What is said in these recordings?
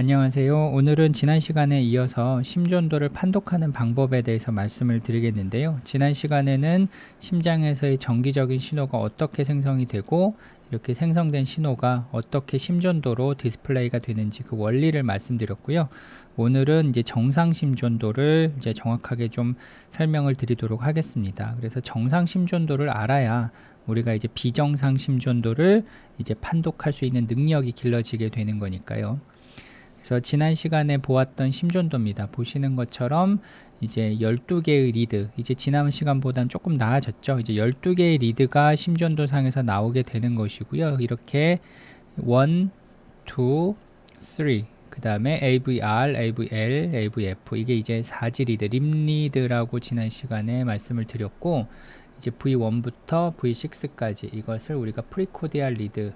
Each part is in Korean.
안녕하세요. 오늘은 지난 시간에 이어서 심전도를 판독하는 방법에 대해서 말씀을 드리겠는데요. 지난 시간에는 심장에서의 정기적인 신호가 어떻게 생성이 되고 이렇게 생성된 신호가 어떻게 심전도로 디스플레이가 되는지 그 원리를 말씀드렸고요. 오늘은 이제 정상 심전도를 이제 정확하게 좀 설명을 드리도록 하겠습니다. 그래서 정상 심전도를 알아야 우리가 이제 비정상 심전도를 이제 판독할 수 있는 능력이 길러지게 되는 거니까요. 그래서 지난 시간에 보았던 심전도입니다. 보시는 것처럼 이제 12개의 리드, 이제 지난 시간보다는 조금 나아졌죠. 이제 12개의 리드가 심전도 상에서 나오게 되는 것이고요. 이렇게 1, 2, 3, 그 다음에 AVR, AVL, AVF 이게 이제 4지 리드, 림리드라고 지난 시간에 말씀을 드렸고 이제 V1부터 V6까지 이것을 우리가 프리코디알 리드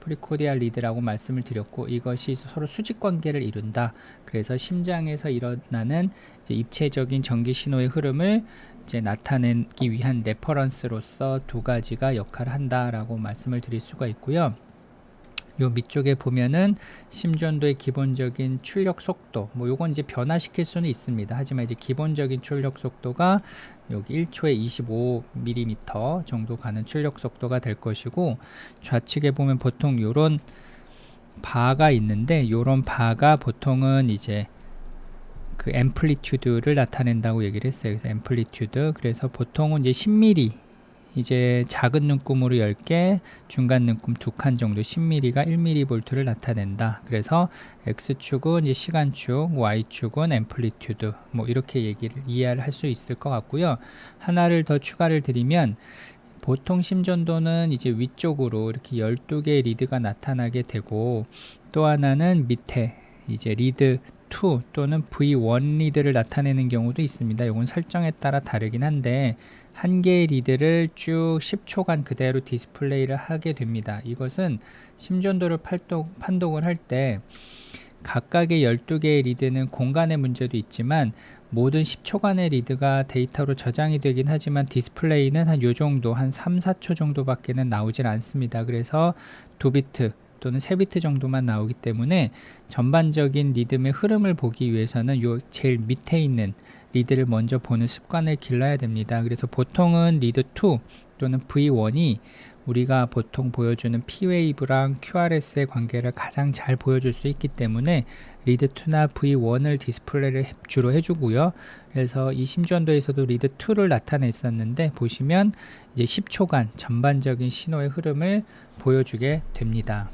프리코디알 리드라고 말씀을 드렸고 이것이 서로 수직 관계를 이룬다. 그래서 심장에서 일어나는 입체적인 전기 신호의 흐름을 이제 나타내기 위한 레퍼런스로서 두 가지가 역할을 한다라고 말씀을 드릴 수가 있고요. 요 밑쪽에 보면은 심전도의 기본적인 출력 속도 뭐 요건 이제 변화시킬 수는 있습니다. 하지만 이제 기본적인 출력 속도가 여기 1초에 25mm 정도 가는 출력 속도가 될 것이고 좌측에 보면 보통 요런 바가 있는데 요런 바가 보통은 이제 그 앰플리튜드를 나타낸다고 얘기를 했어요. 그래서 앰플리튜드 그래서 보통은 이제 10mm 이제 작은 눈금으로 10개, 중간 눈금 2칸 정도 10mm가 1mV를 나타낸다. 그래서 X축은 이제 시간축, Y축은 앰플리튜드 뭐 이렇게 얘기를 이해를 할 수 있을 것 같고요. 하나를 더 추가를 드리면 보통 심전도는 이제 위쪽으로 이렇게 12개의 리드가 나타나게 되고 또 하나는 밑에 이제 리드 2 또는 V1 리드를 나타내는 경우도 있습니다. 이건 설정에 따라 다르긴 한데 한 개의 리드를 쭉 10초간 그대로 디스플레이를 하게 됩니다. 이것은 심전도를 팔독, 판독 을 할 때 각각의 12개의 리드는 공간의 문제도 있지만 모든 10초간의 리드가 데이터로 저장이 되긴 하지만 디스플레이는 한 요 정도 한 3, 4초 정도밖에는 나오질 않습니다. 그래서 2비트 또는 3비트 정도만 나오기 때문에 전반적인 리듬의 흐름을 보기 위해서는 요 제일 밑에 있는 리드를 먼저 보는 습관을 길러야 됩니다. 그래서 보통은 리드 2 또는 V1이 우리가 보통 보여주는 P웨이브랑 QRS의 관계를 가장 잘 보여줄 수 있기 때문에 리드 2나 V1을 디스플레이를 주로 해주고요. 그래서 이 심전도에서도 리드 2를 나타냈었는데 보시면 이제 10초간 전반적인 신호의 흐름을 보여주게 됩니다.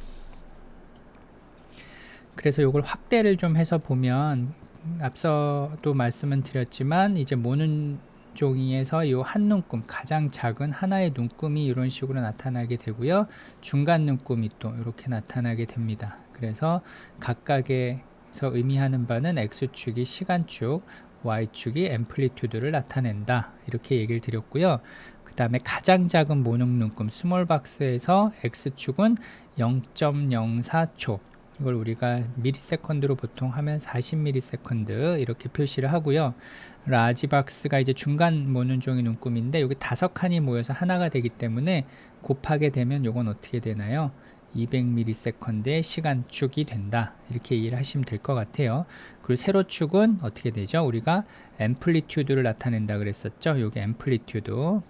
그래서 이걸 확대를 좀 해서 보면 앞서도 말씀은 드렸지만 이제 모는 종이에서 이 한 눈금 가장 작은 하나의 눈금이 이런 식으로 나타나게 되고요. 중간 눈금이 또 이렇게 나타나게 됩니다. 그래서 각각에서 의미하는 바는 x축이 시간축 y축이 앰플리튜드를 나타낸다. 이렇게 얘기를 드렸고요. 그 다음에 가장 작은 모능 눈금 스몰 박스에서 x축은 0.04초 이걸 우리가 미리세컨드로 보통 하면 40미리세컨드 이렇게 표시를 하고요. 라지박스가 이제 중간 모는 종이 눈금인데 여기 다섯 칸이 모여서 하나가 되기 때문에 곱하게 되면 이건 어떻게 되나요? 200ms의 시간축이 된다. 이렇게 이해를 하시면 될 것 같아요. 그리고 세로축은 어떻게 되죠? 우리가 앰플리튜드를 나타낸다 그랬었죠. 여기 앰플리튜드.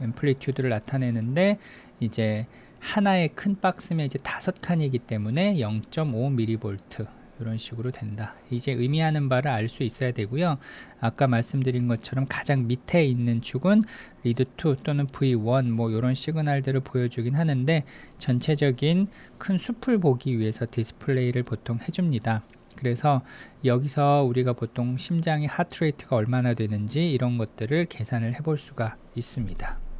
앰플리튜드를 나타내는데 이제 하나의 큰 박스면 이제 다섯 칸이기 때문에 0.5mV 이런 식으로 된다. 이제 의미하는 바를 알 수 있어야 되고요. 아까 말씀드린 것처럼 가장 밑에 있는 축은 리드 2 또는 V1 뭐 이런 시그널들을 보여주긴 하는데 전체적인 큰 숲을 보기 위해서 디스플레이를 보통 해줍니다. 그래서 여기서 우리가 보통 심장의 하트레이트가 얼마나 되는지 이런 것들을 계산을 해볼 수가 있습니다.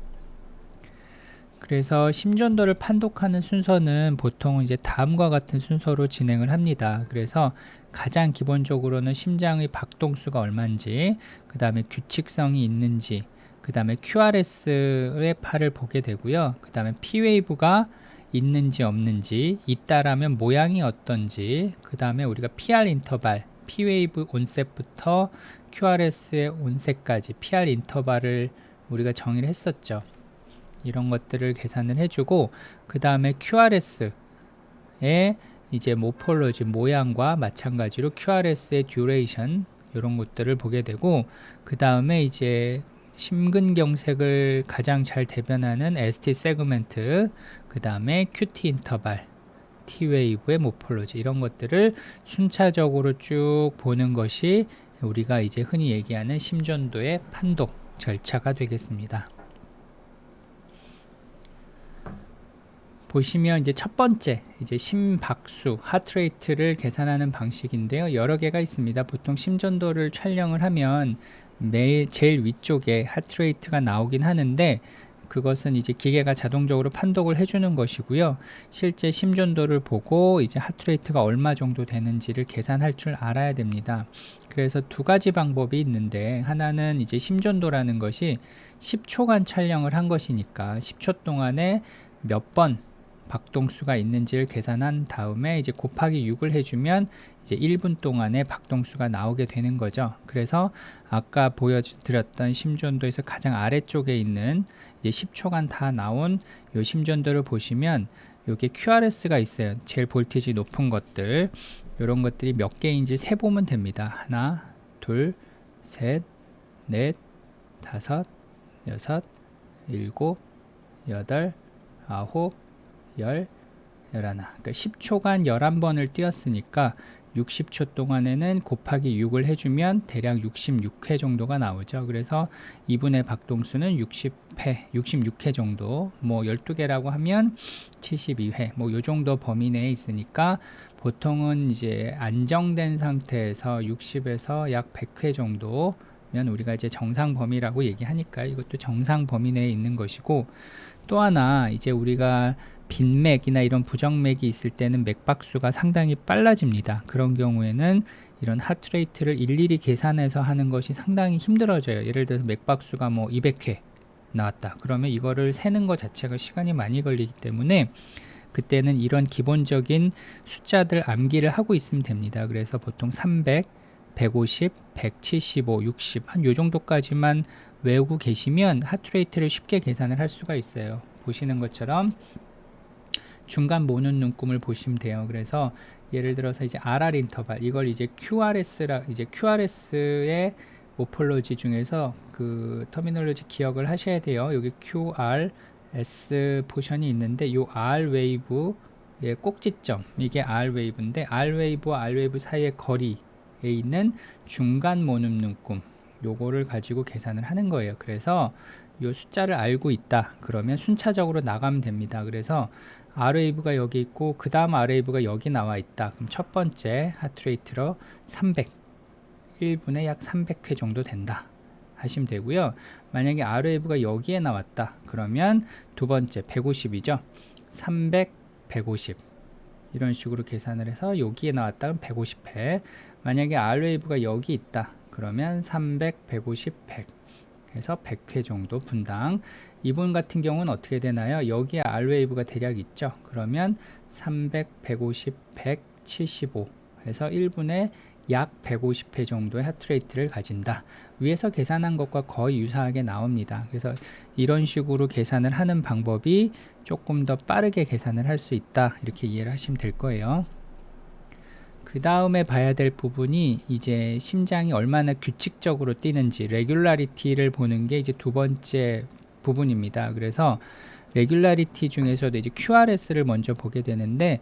그래서 심전도를 판독하는 순서는 보통 이제 다음과 같은 순서로 진행을 합니다. 그래서 가장 기본적으로는 심장의 박동수가 얼마인지, 그 다음에 규칙성이 있는지, 그 다음에 QRS의 팔을 보게 되고요. 그 다음에 P웨이브가 있는지 없는지, 있다라면 모양이 어떤지, 그 다음에 우리가 PR 인터벌, P웨이브 온셋부터 QRS의 온셋까지 PR 인터벌을 우리가 정의를 했었죠. 이런 것들을 계산을 해주고 그 다음에 QRS의 이제 모폴로지 모양과 마찬가지로 QRS의 듀레이션 이런 것들을 보게 되고 그 다음에 이제 심근경색을 가장 잘 대변하는 ST 세그멘트 그 다음에 QT 인터벌 T웨이브의 모폴로지 이런 것들을 순차적으로 쭉 보는 것이 우리가 이제 흔히 얘기하는 심전도의 판독 절차가 되겠습니다. 보시면 이제 첫 번째 이제 심박수 하트레이트를 계산하는 방식인데요. 여러 개가 있습니다. 보통 심전도를 촬영을 하면 매 제일 위쪽에 하트레이트가 나오긴 하는데 그것은 이제 기계가 자동적으로 판독을 해주는 것이고요. 실제 심전도를 보고 이제 하트레이트가 얼마 정도 되는지를 계산할 줄 알아야 됩니다. 그래서 두 가지 방법이 있는데 하나는 이제 심전도라는 것이 10초간 촬영을 한 것이니까 10초 동안에 몇번 박동수가 있는지를 계산한 다음에 이제 곱하기 6을 해주면 이제 1분 동안에 박동수가 나오게 되는 거죠. 그래서 아까 보여드렸던 심전도에서 가장 아래쪽에 있는 이제 10초간 다 나온 요 심전도를 보시면 여기 QRS가 있어요. 제일 볼티지 높은 것들 이런 것들이 몇 개인지 세 보면 됩니다. 하나, 둘, 셋, 넷, 다섯, 여섯, 일곱, 여덟, 아홉, 열, 열하나. 그러니까 10초간 11번을 뛰었으니까 60초 동안에는 곱하기 6을 해주면 대략 66회 정도가 나오죠. 그래서 2분의 박동수는 60회, 66회 정도, 뭐 12개라고 하면 72회, 뭐 요 정도 범위 내에 있으니까 보통은 이제 안정된 상태에서 60에서 약 100회 정도 면 우리가 이제 정상 범위라고 얘기하니까 이것도 정상 범위 내에 있는 것이고 또 하나 이제 우리가 빈맥이나 이런 부정맥이 있을 때는 맥박수가 상당히 빨라집니다. 그런 경우에는 이런 하트레이트를 일일이 계산해서 하는 것이 상당히 힘들어져요. 예를 들어서 맥박수가 뭐 200회 나왔다. 그러면 이거를 세는 것 자체가 시간이 많이 걸리기 때문에 그때는 이런 기본적인 숫자들 암기를 하고 있으면 됩니다. 그래서 보통 300, 150, 175, 60 한 요 정도까지만 외우고 계시면 하트레이트를 쉽게 계산을 할 수가 있어요. 보시는 것처럼 중간 모는 눈금을 보시면 돼요. 그래서 예를 들어서 이제 RR 인터벌 이걸 이제 QRS라 이제 QRS의 모폴로지 중에서 그 터미널로지 기억을 하셔야 돼요. 여기 QRS 포션이 있는데 요 R 웨이브의 꼭지점 이게 R 웨이브인데 R 웨이브와 R 웨이브 사이의 거리에 있는 중간 모는 눈금 요거를 가지고 계산을 하는 거예요. 그래서 요 숫자를 알고 있다. 그러면 순차적으로 나가면 됩니다. 그래서 R웨이브가 여기 있고 그 다음 R웨이브가 여기 나와 있다. 그럼 첫 번째 하트레이트로 300 1분에 약 300회 정도 된다. 하시면 되고요. 만약에 R웨이브가 여기에 나왔다. 그러면 두 번째 150이죠. 300, 150 이런 식으로 계산을 해서 여기에 나왔다. 그럼 150회 만약에 R웨이브가 여기 있다. 그러면 300, 150, 100 해서 100회 정도 분당 이분 같은 경우는 어떻게 되나요? 여기에 R웨이브가 대략 있죠. 그러면 300, 150, 175 해서 1분에 약 150회 정도의 하트레이트를 가진다. 위에서 계산한 것과 거의 유사하게 나옵니다. 그래서 이런 식으로 계산을 하는 방법이 조금 더 빠르게 계산을 할 수 있다. 이렇게 이해를 하시면 될 거예요. 그 다음에 봐야 될 부분이 이제 심장이 얼마나 규칙적으로 뛰는지 레귤라리티를 보는 게 이제 두 번째 부분입니다. 그래서 레귤라리티 중에서도 이제 QRS를 먼저 보게 되는데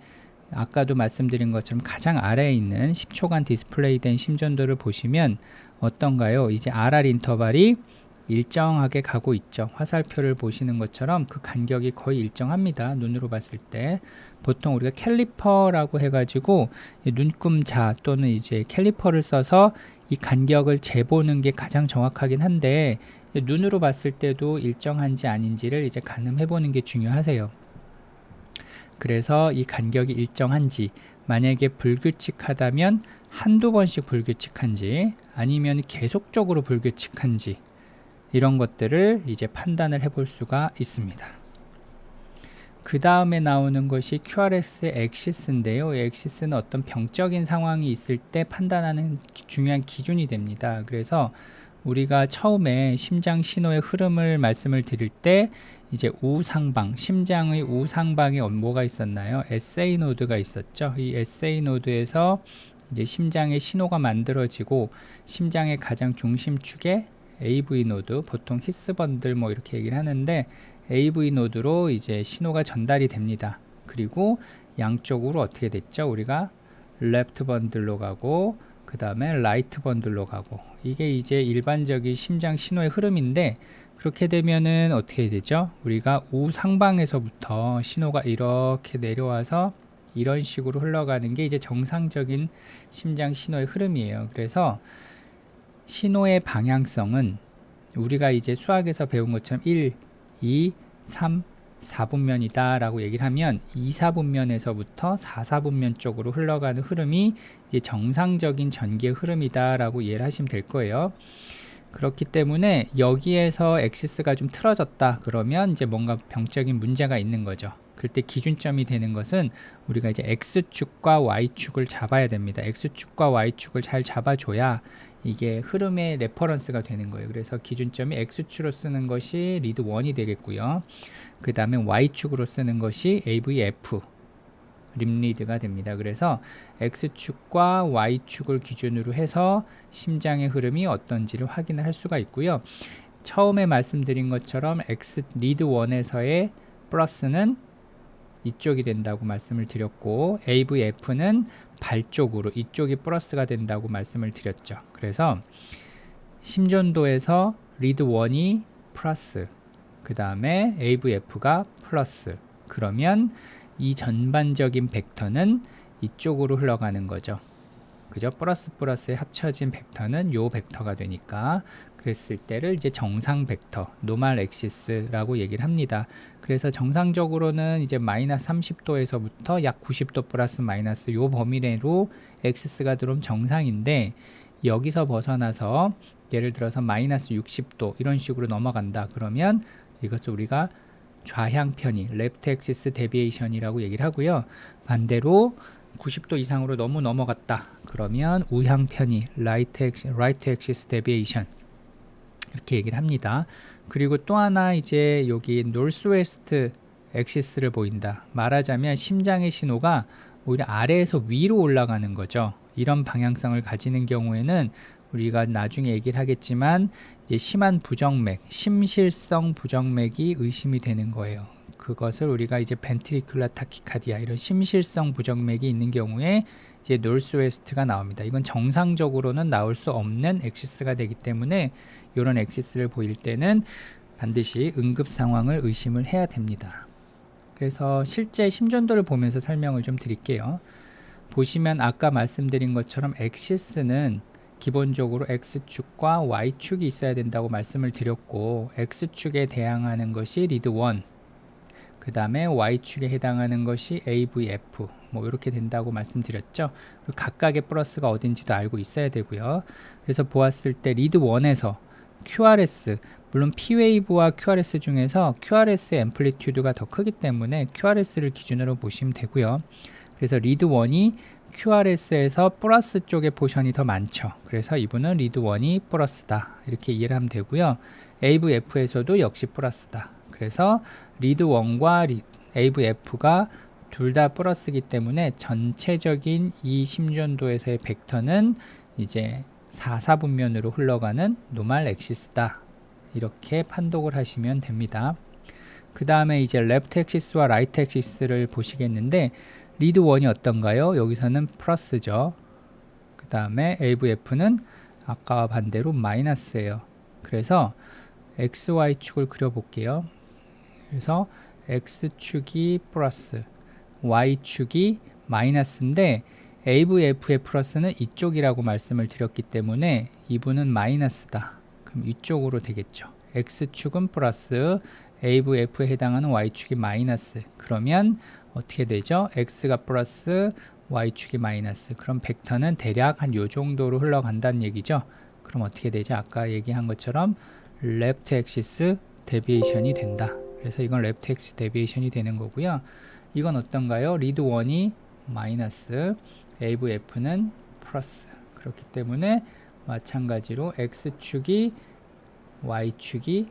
아까도 말씀드린 것처럼 가장 아래에 있는 10초간 디스플레이된 심전도를 보시면 어떤가요? 이제 RR 인터벌이 일정하게 가고 있죠. 화살표를 보시는 것처럼 그 간격이 거의 일정합니다. 눈으로 봤을 때 보통 우리가 캘리퍼라고 해가지고 눈금자 또는 이제 캘리퍼를 써서 이 간격을 재보는 게 가장 정확하긴 한데 눈으로 봤을 때도 일정한지 아닌지를 이제 가늠해 보는 게 중요하세요. 그래서 이 간격이 일정한지 만약에 불규칙하다면 한두 번씩 불규칙한지 아니면 계속적으로 불규칙한지 이런 것들을 이제 판단을 해볼 수가 있습니다. 그 다음에 나오는 것이 QRX의 엑시스인데요. 엑시스는 어떤 병적인 상황이 있을 때 판단하는 중요한 기준이 됩니다. 그래서 우리가 처음에 심장 신호의 흐름을 말씀을 드릴 때 이제 우상방, 심장의 우상방에 뭐가 있었나요? SA 노드가 있었죠. 이 SA 노드에서 이제 심장의 신호가 만들어지고 심장의 가장 중심축에 AV 노드, 보통 히스 번들 뭐 이렇게 얘기를 하는데 AV 노드로 이제 신호가 전달이 됩니다. 그리고 양쪽으로 어떻게 됐죠? 우리가 레프트 번들로 가고 그 다음에 라이트 번들로 가고 이게 이제 일반적인 심장 신호의 흐름인데 그렇게 되면은 어떻게 되죠? 우리가 우상방에서부터 신호가 이렇게 내려와서 이런 식으로 흘러가는 게 이제 정상적인 심장 신호의 흐름이에요. 그래서 신호의 방향성은 우리가 이제 수학에서 배운 것처럼 1, 2, 3, 4분면이다 라고 얘기를 하면 2, 4분면에서부터 4, 4분면 쪽으로 흘러가는 흐름이 이제 정상적인 전기의 흐름이다 라고 이해를 하시면 될 거예요. 그렇기 때문에 여기에서 엑시스가 좀 틀어졌다 그러면 이제 뭔가 병적인 문제가 있는 거죠. 그때 기준점이 되는 것은 우리가 이제 x축과 y축을 잡아야 됩니다. x축과 y축을 잘 잡아줘야 이게 흐름의 레퍼런스가 되는 거예요. 그래서 기준점이 x축으로 쓰는 것이 리드 1이 되겠고요. 그 다음에 y축으로 쓰는 것이 avf 림리드가 됩니다. 그래서 x축과 y축을 기준으로 해서 심장의 흐름이 어떤지를 확인을 할 수가 있고요. 처음에 말씀드린 것처럼 x 리드 1에서의 플러스는 이쪽이 된다고 말씀을 드렸고 AVF는 발 쪽으로 이쪽이 플러스가 된다고 말씀을 드렸죠. 그래서 심전도에서 리드 1이 플러스 그 다음에 AVF가 플러스 그러면 이 전반적인 벡터는 이쪽으로 흘러가는 거죠. 그죠? 플러스 플러스에 합쳐진 벡터는 요 벡터가 되니까 그랬을 때를 이제 정상 벡터, 노말 엑시스라고 얘기를 합니다. 그래서 정상적으로는 이제 마이너스 30도에서부터 약 90도 플러스 마이너스 요 범위 내로 엑시스가 들어오면 정상인데 여기서 벗어나서 예를 들어서 마이너스 60도 이런 식으로 넘어간다 그러면 이것을 우리가 좌향 편이 레프트 엑시스 데비에이션이라고 얘기를 하고요. 반대로 90도 이상으로 너무 넘어갔다. 그러면 우향 편이 라이트 엑시, 라이트 엑시스 데비에이션 이렇게 얘기를 합니다. 그리고 또 하나 이제 여기 노스웨스트 엑시스를 보인다. 말하자면 심장의 신호가 오히려 아래에서 위로 올라가는 거죠. 이런 방향성을 가지는 경우에는 우리가 나중에 얘기를 하겠지만 이제 심한 부정맥, 심실성 부정맥이 의심이 되는 거예요. 그것을 우리가 이제 벤트리큘라 타키카디아 이런 심실성 부정맥이 있는 경우에 이제 노스웨스트가 나옵니다. 이건 정상적으로는 나올 수 없는 엑시스가 되기 때문에 이런 엑시스를 보일 때는 반드시 응급 상황을 의심을 해야 됩니다. 그래서 실제 심전도를 보면서 설명을 좀 드릴게요. 보시면 아까 말씀드린 것처럼 엑시스는 기본적으로 x축과 y축이 있어야 된다고 말씀을 드렸고 x축에 대항하는 것이 리드 1, 그 다음에 y축에 해당하는 것이 avf 뭐 이렇게 된다고 말씀드렸죠. 각각의 플러스가 어딘지도 알고 있어야 되고요. 그래서 보았을 때 리드 1에서 QRS 물론 P웨이브와 QRS 중에서 QRS의 앰플리튜드가 더 크기 때문에 QRS를 기준으로 보시면 되고요. 그래서 리드 1이 QRS에서 플러스 쪽의 포션이 더 많죠. 그래서 이분은 리드 1이 플러스다. 이렇게 이해를 하면 되고요. AVF에서도 역시 플러스다. 그래서 리드 1과 AVF가 둘 다 플러스이기 때문에 전체적인 이 심전도에서의 벡터는 이제 4, 4분면으로 흘러가는 노말 엑시스다. 이렇게 판독을 하시면 됩니다. 그 다음에 이제 레프트 엑시스와 라이트 엑시스를 보시겠는데 리드 1이 어떤가요? 여기서는 플러스죠. 그 다음에 AVF는 아까와 반대로 마이너스예요. 그래서 XY축을 그려볼게요. 그래서 X축이 플러스, Y축이 마이너스인데 AVF의 플러스는 이쪽이라고 말씀을 드렸기 때문에 이분은 마이너스다. 그럼 이쪽으로 되겠죠. X축은 플러스, AVF에 해당하는 Y축이 마이너스. 그러면 어떻게 되죠? X가 플러스, Y축이 마이너스. 그럼 벡터는 대략 한 요 정도로 흘러간다는 얘기죠. 그럼 어떻게 되죠? 아까 얘기한 것처럼 레프트 엑시스 데비에이션이 된다. 그래서 이건 레프트 엑시스 데비에이션이 되는 거고요. 이건 어떤가요? 리드 1이 마이너스, AVF는 플러스. 그렇기 때문에 마찬가지로 x축이 y축이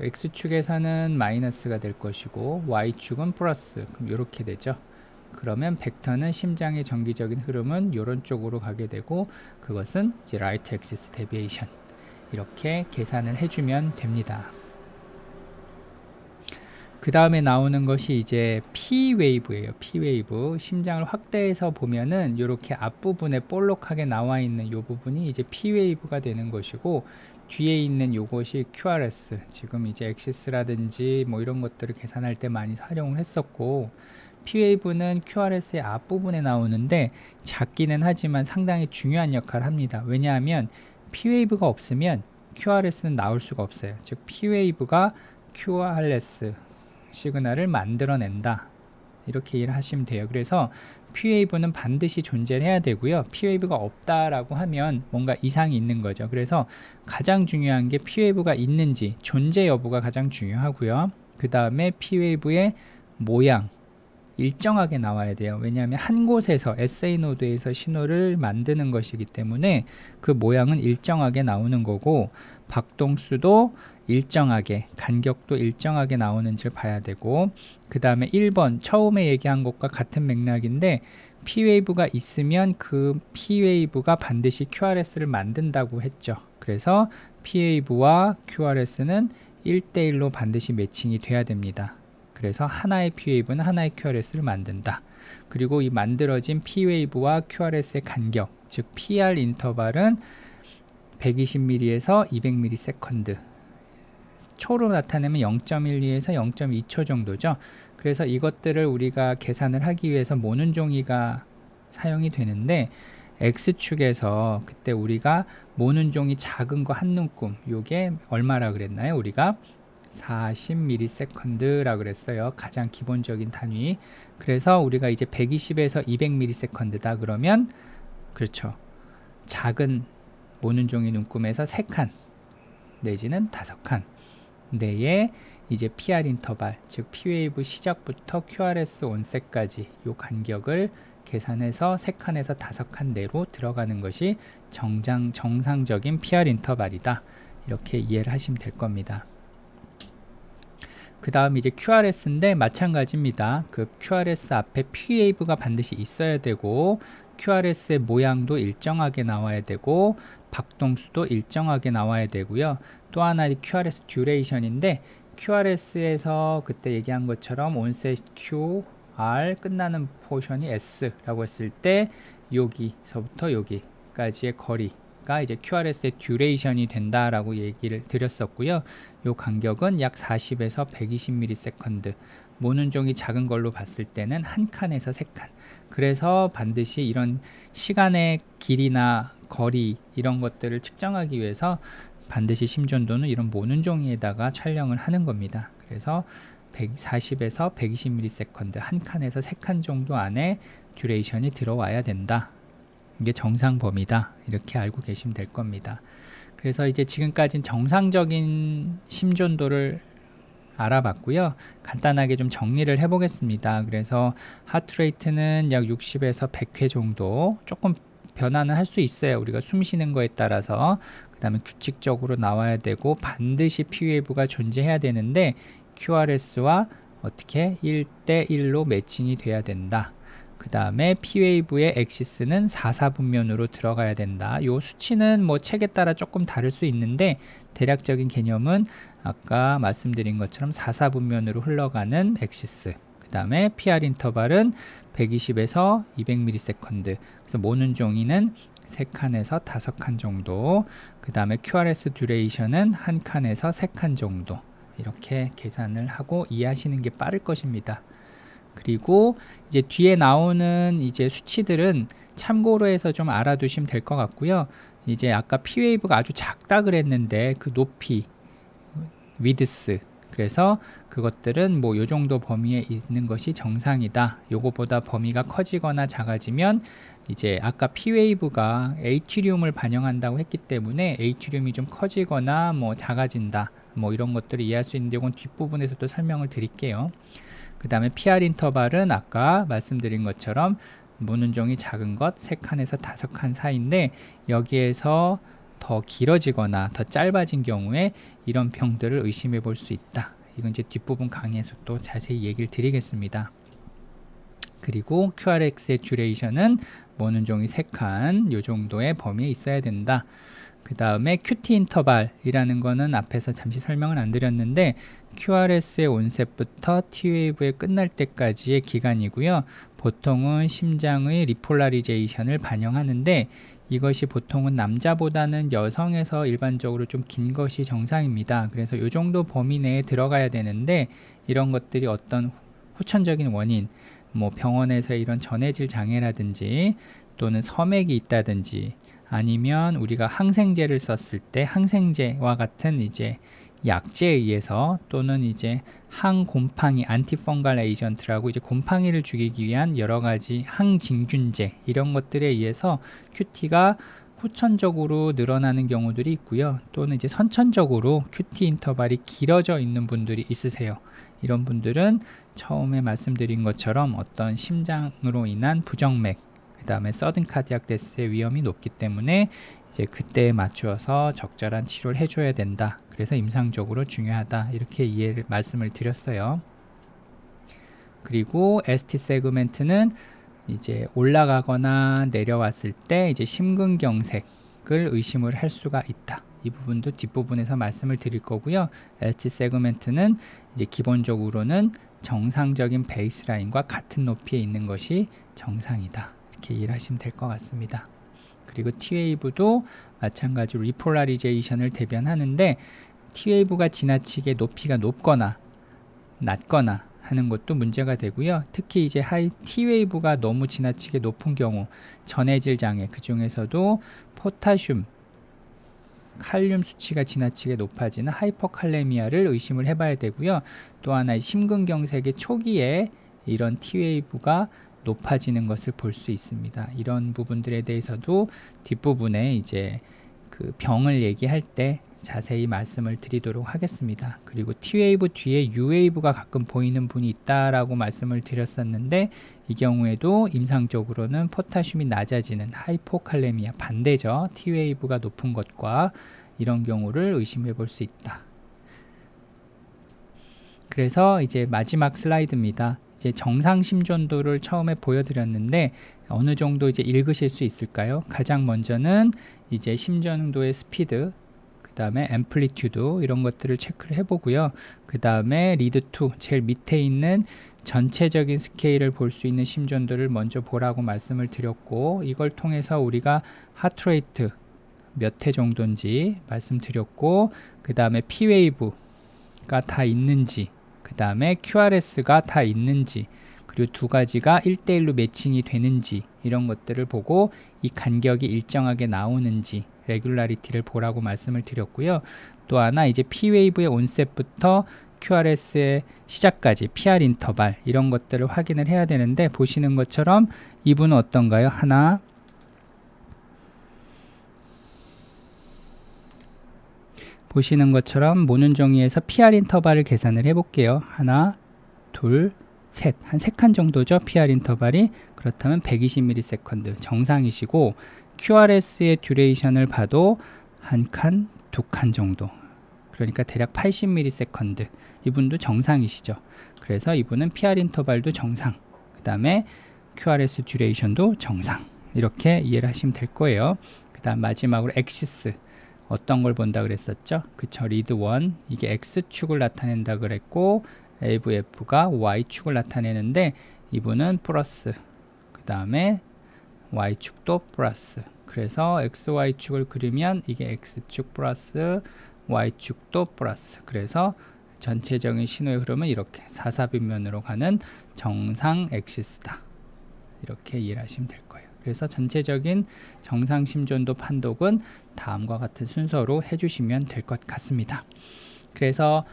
x축에서는 마이너스가 될 것이고 y축은 플러스 그럼 이렇게 되죠. 그러면 벡터는 심장의 정기적인 흐름은 이런 쪽으로 가게 되고 그것은 이제 right axis deviation 이렇게 계산을 해주면 됩니다. 그 다음에 나오는 것이 이제 P 웨이브예요. P 웨이브. 심장을 확대해서 보면은 이렇게 앞부분에 볼록하게 나와 있는 이 부분이 이제 P 웨이브가 되는 것이고 뒤에 있는 요것이 QRS. 지금 이제 엑시스라든지 뭐 이런 것들을 계산할 때 많이 활용을 했었고 P 웨이브는 QRS의 앞부분에 나오는데 작기는 하지만 상당히 중요한 역할을 합니다. 왜냐하면 P 웨이브가 없으면 QRS는 나올 수가 없어요. 즉 P 웨이브가 QRS 시그널을 만들어낸다. 이렇게 이해를 하시면 돼요. 그래서 P웨이브는 반드시 존재를 해야 되고요. P웨이브가 없다라고 하면 뭔가 이상이 있는 거죠. 그래서 가장 중요한 게 P웨이브가 있는지 존재 여부가 가장 중요하고요. 그 다음에 P웨이브의 모양 일정하게 나와야 돼요. 왜냐하면 한 곳에서 SA 노드에서 신호를 만드는 것이기 때문에 그 모양은 일정하게 나오는 거고 박동수도 일정하게 간격도 일정하게 나오는지를 봐야 되고 그 다음에 1번 처음에 얘기한 것과 같은 맥락인데 P웨이브가 있으면 그 P웨이브가 반드시 QRS를 만든다고 했죠. 그래서 P웨이브와 QRS는 1대1로 반드시 매칭이 돼야 됩니다. 그래서 하나의 P웨이브는 하나의 QRS를 만든다. 그리고 이 만들어진 P웨이브와 QRS의 간격, 즉 PR 인터벌은 120mm에서 200ms 초로 나타내면 0.12에서 0.2초 정도죠. 그래서 이것들을 우리가 계산을 하기 위해서 모는 종이가 사용이 되는데 X축에서 그때 우리가 모는 종이 작은 거 한 눈금 요게 얼마라 그랬나요? 우리가 40ms라 그랬어요. 가장 기본적인 단위. 그래서 우리가 이제 120에서 200ms다 그러면 그렇죠. 작은 모는 종이 눈금에서 3칸 내지는 5칸 내에 이제 PR 인터벌 즉 P웨이브 시작부터 QRS 온셋까지 요 간격을 계산해서 3칸에서 5칸 내로 들어가는 것이 정장 정상적인 PR 인터벌이다. 이렇게 이해를 하시면 될 겁니다. 그 다음 이제 QRS인데 마찬가지입니다. 그 QRS 앞에 P웨이브가 반드시 있어야 되고 QRS의 모양도 일정하게 나와야 되고 박동수도 일정하게 나와야 되고요. 또 하나 QRS 듀레이션인데 QRS에서 그때 얘기한 것처럼 온셋 Q, R 끝나는 포션이 S라고 했을 때 여기서부터 여기까지의 거리가 이제 QRS의 듀레이션이 된다라고 얘기를 드렸었고요. 요 간격은 약 40에서 120ms. 모는 종이 작은 걸로 봤을 때는 한 칸에서 세 칸. 그래서 반드시 이런 시간의 길이나 거리 이런 것들을 측정하기 위해서 반드시 심전도는 이런 모는 종이에다가 촬영을 하는 겁니다. 그래서 140에서 120ms 한 칸에서 세 칸 정도 안에 듀레이션이 들어와야 된다. 이게 정상 범위다. 이렇게 알고 계시면 될 겁니다. 그래서 이제 지금까지는 정상적인 심전도를 알아봤고요. 간단하게 좀 정리를 해보겠습니다. 그래서 하트레이트는 약 60에서 100회 정도 조금 변화는 할 수 있어요. 우리가 숨 쉬는 거에 따라서 그 다음에 규칙적으로 나와야 되고 반드시 P웨이브가 존재해야 되는데 QRS와 어떻게 1대 1로 매칭이 돼야 된다. 그 다음에 P웨이브의 엑시스는 4사분면으로 들어가야 된다. 요 수치는 뭐 책에 따라 조금 다를 수 있는데 대략적인 개념은 아까 말씀드린 것처럼 4사분면으로 흘러가는 엑시스 그 다음에 PR 인터벌은 120에서 200ms 그래서 모는 종이는 3칸에서 5칸 정도 그 다음에 QRS 듀레이션은 1칸에서 3칸 정도 이렇게 계산을 하고 이해하시는 게 빠를 것입니다. 그리고 이제 뒤에 나오는 이제 수치들은 참고로 해서 좀 알아두시면 될 것 같고요. 이제 아까 P 웨이브가 아주 작다 그랬는데 그 높이 위드스 그래서 그것들은 뭐 요 정도 범위에 있는 것이 정상이다. 요거보다 범위가 커지거나 작아지면 이제 아까 P 웨이브가 에이티륨을 반영한다고 했기 때문에 에이티륨이 좀 커지거나 뭐 작아진다. 뭐 이런 것들을 이해할 수 있는데 이건 뒷부분에서도 설명을 드릴게요. 그 다음에 PR 인터벌은 아까 말씀드린 것처럼 모눈종이 작은 것 3칸에서 5칸 사이인데 여기에서 더 길어지거나 더 짧아진 경우에 이런 병들을 의심해 볼 수 있다. 이건 이제 뒷부분 강의에서 또 자세히 얘기를 드리겠습니다. 그리고 QRX의 듀레이션은 모눈종이 3칸 요 정도의 범위에 있어야 된다. 그 다음에 QT 인터벌이라는 거는 앞에서 잠시 설명을 안 드렸는데 QRS의 온셋부터 T웨이브의 끝날 때까지의 기간이고요. 보통은 심장의 리폴라리제이션을 반영하는데 이것이 보통은 남자보다는 여성에서 일반적으로 좀 긴 것이 정상입니다. 그래서 이 정도 범위 내에 들어가야 되는데 이런 것들이 어떤 후천적인 원인, 뭐 병원에서 이런 전해질 장애라든지 또는 섬액이 있다든지 아니면 우리가 항생제를 썼을 때 항생제와 같은 이제 약제에 의해서 또는 이제 항곰팡이 안티펑갈 에이전트라고 이제 곰팡이를 죽이기 위한 여러 가지 항진균제 이런 것들에 의해서 큐티가 후천적으로 늘어나는 경우들이 있고요. 또는 이제 선천적으로 큐티 인터벌이 길어져 있는 분들이 있으세요. 이런 분들은 처음에 말씀드린 것처럼 어떤 심장으로 인한 부정맥, 그 다음에 서든 카디악 데스의 위험이 높기 때문에 이제 그때에 맞추어서 적절한 치료를 해줘야 된다. 그래서 임상적으로 중요하다. 이렇게 이해를 말씀을 드렸어요. 그리고 ST 세그멘트는 이제 올라가거나 내려왔을 때 이제 심근경색을 의심을 할 수가 있다. 이 부분도 뒷부분에서 말씀을 드릴 거고요. ST 세그멘트는 이제 기본적으로는 정상적인 베이스라인과 같은 높이에 있는 것이 정상이다. 이렇게 이해를 하시면 될 것 같습니다. 그리고 T웨이브도 마찬가지로 리폴라리제이션을 대변하는데 T웨이브가 지나치게 높이가 높거나 낮거나 하는 것도 문제가 되고요. 특히 이제 하이 T웨이브가 너무 지나치게 높은 경우 전해질 장애 그 중에서도 포타슘 칼륨 수치가 지나치게 높아지는 하이퍼칼레미아를 의심을 해봐야 되고요. 또 하나 심근경색의 초기에 이런 T웨이브가 높아지는 것을 볼 수 있습니다. 이런 부분들에 대해서도 뒷부분에 이제 그 병을 얘기할 때 자세히 말씀을 드리도록 하겠습니다. 그리고 T웨이브 뒤에 U웨이브가 가끔 보이는 분이 있다라고 말씀을 드렸었는데 이 경우에도 임상적으로는 포타슘이 낮아지는 하이포칼레미아 반대죠. T웨이브가 높은 것과 이런 경우를 의심해 볼 수 있다. 그래서 이제 마지막 슬라이드입니다. 이제 정상 심전도를 처음에 보여드렸는데 어느 정도 이제 읽으실 수 있을까요? 가장 먼저는 이제 심전도의 스피드, 그 다음에 앰플리튜드 이런 것들을 체크를 해보고요. 그 다음에 리드 2 제일 밑에 있는 전체적인 스케일을 볼 수 있는 심전도를 먼저 보라고 말씀을 드렸고 이걸 통해서 우리가 하트레이트 몇 회 정도인지 말씀드렸고 그 다음에 P웨이브가 다 있는지 그 다음에 QRS가 다 있는지 그리고 두 가지가 1대1로 매칭이 되는지 이런 것들을 보고 이 간격이 일정하게 나오는지 레귤라리티를 보라고 말씀을 드렸고요. 또 하나 이제 P웨이브의 온셋부터 QRS의 시작까지 PR 인터벌 이런 것들을 확인을 해야 되는데 보시는 것처럼 이분은 어떤가요? 하나 보시는 것처럼 모는 종이에서 PR 인터벌을 계산을 해볼게요. 하나, 둘, 셋. 한 세 칸 정도죠. PR 인터벌이. 그렇다면 120ms 정상이시고 QRS의 듀레이션을 봐도 한 칸, 두 칸 정도. 그러니까 대략 80ms. 이분도 정상이시죠. 그래서 이분은 PR 인터벌도 정상. 그 다음에 QRS 듀레이션도 정상. 이렇게 이해를 하시면 될 거예요. 그 다음 마지막으로 엑시스. 어떤 걸 본다 그랬었죠? 그쵸 리드 1 이게 x축을 나타낸다 그랬고 AVF가 y축을 나타내는데 이분은 플러스 그 다음에 y축도 플러스. 그래서 xy축을 그리면 이게 x축 플러스 y축도 플러스. 그래서 전체적인 신호의 흐름은 이렇게 사사변면으로 가는 정상 엑시스다 이렇게 이해를 하시면 될 거예요. 그래서 전체적인 정상 심전도 판독은 다음과 같은 순서로 해주시면 될 것 같습니다. 그래서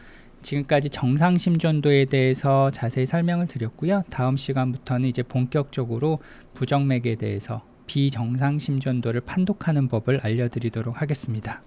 지금까지 정상 심전도에 대해서 자세히 설명을 드렸고요. 다음 시간부터는 이제 본격적으로 부정맥에 대해서 비정상 심전도를 판독하는 법을 알려드리도록 하겠습니다.